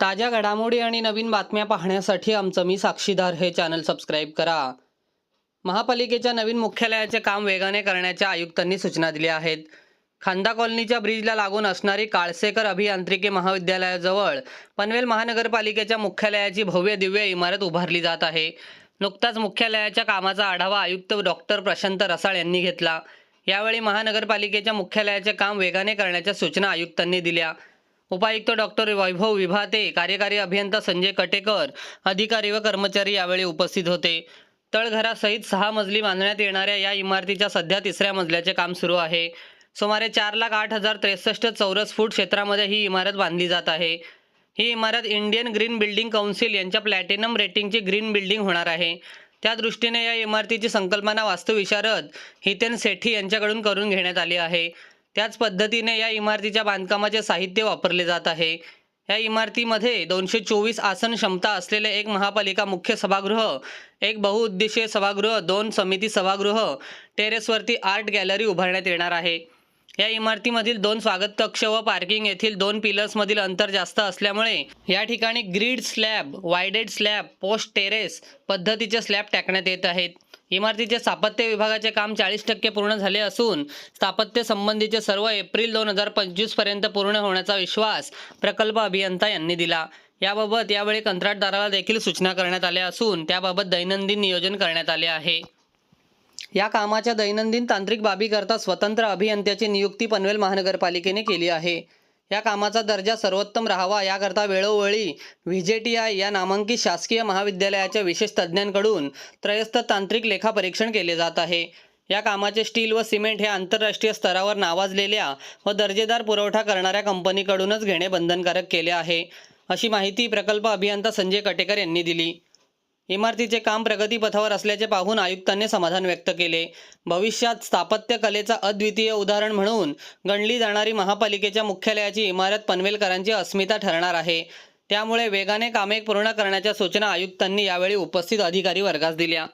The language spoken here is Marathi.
ताज्या घडामोडी आणि नवीन बातम्या पाहण्यासाठी आमचं मी साक्षीदार हे चॅनल सबस्क्राईब करा. महापालिकेच्या नवीन मुख्यालयाचे काम वेगाने करण्याच्या आयुक्तांनी सूचना दिल्या आहेत. खांदा कॉलनीच्या ब्रिजला लागून असणारी काळसेकर अभियांत्रिकी महाविद्यालयाजवळ पनवेल महानगरपालिकेच्या मुख्यालयाची भव्य दिव्य इमारत उभारली जात आहे. नुकताच मुख्यालयाच्या कामाचा आढावा आयुक्त डॉक्टर प्रशांत रसाळ यांनी घेतला. यावेळी महानगरपालिकेच्या मुख्यालयाचे काम वेगाने करण्याच्या सूचना आयुक्तांनी दिल्या. उपायुक्त डॉक्टर वैभव विभाते कार्यकारी अभियंता संजय कटेकर अधिकारी व कर्मचारी यावेळी उपस्थित होते. तळघरासहित सहा मजली बांधण्यात येणाऱ्या या इमारतीच्या सध्या तिसऱ्या मजल्याचे काम सुरू आहे. सुमारे चार लाख आठ हजार त्रेसष्ट चौरस फूट क्षेत्रामध्ये ही इमारत बांधली जात आहे. ही इमारत इंडियन ग्रीन बिल्डिंग कौन्सिल यांच्या प्लॅटिनम रेटिंगची ग्रीन बिल्डिंग होणार आहे. त्या दृष्टीने या इमारतीची संकल्पना वास्तुविशारद हितेन सेठी यांच्याकडून करून घेण्यात आली आहे. त्याच पद्धतीने या इमारतीच्या बांधकामाचे साहित्य वापरले जात आहे. या इमारतीमध्ये दोनशे चोवीस आसन क्षमता असलेले एक महापालिका मुख्य सभागृह एक बहुउद्देशीय सभागृह दोन समिती सभागृह टेरेसवरती आर्ट गॅलरी उभारण्यात येणार आहे. या इमारतीमधील दोन स्वागत कक्ष व पार्किंग येथील दोन पिलर्समधील अंतर जास्त असल्यामुळे या ठिकाणी grid slab voided slab post terrace पद्धतीचे स्लॅब टाकण्यात येत आहेत. इमारतीचे स्थापत्य विभागाचे काम चाळीस टक्के पूर्ण झाले असून स्थापत्य संबंधीचे सर्व एप्रिल दोन हजार पंचवीसपर्यंत पूर्ण होण्याचा विश्वास प्रकल्प अभियंता यांनी दिला. याबाबत यावेळी कंत्राटदाराला देखील सूचना करण्यात आल्या असून त्याबाबत दैनंदिन नियोजन करण्यात आले आहे. या कामाच्या दैनंदिन तांत्रिक बाबीकरता स्वतंत्र अभियंत्याची नियुक्ती पनवेल महानगरपालिकेने केली आहे. या कामाचा दर्जा सर्वोत्तम राहावा याकरता वेळोवेळी व्ही जे टी आय या नामांकित शासकीय महाविद्यालयाच्या विशेष तज्ज्ञांकडून त्रयस्थ तांत्रिक लेखापरीक्षण केले जात आहे. या कामाचे स्टील व सिमेंट हे आंतरराष्ट्रीय स्तरावर नावाजलेल्या व दर्जेदार पुरवठा करणाऱ्या कंपनीकडूनच घेणे बंधनकारक केले आहे. अशी माहिती प्रकल्प अभियंता संजय कटेकर यांनी दिली. इमारतीचे काम प्रगतीपथावर असल्याचे पाहून आयुक्तांनी समाधान व्यक्त केले. भविष्यात स्थापत्य कलेचा अद्वितीय उदाहरण म्हणून गणली जाणारी महापालिकेच्या मुख्यालयाची इमारत पनवेलकरांची अस्मिता ठरणार आहे. त्यामुळे वेगाने कामे पूर्ण करण्याच्या सूचना आयुक्तांनी यावेळी उपस्थित अधिकारी वर्गास दिल्या.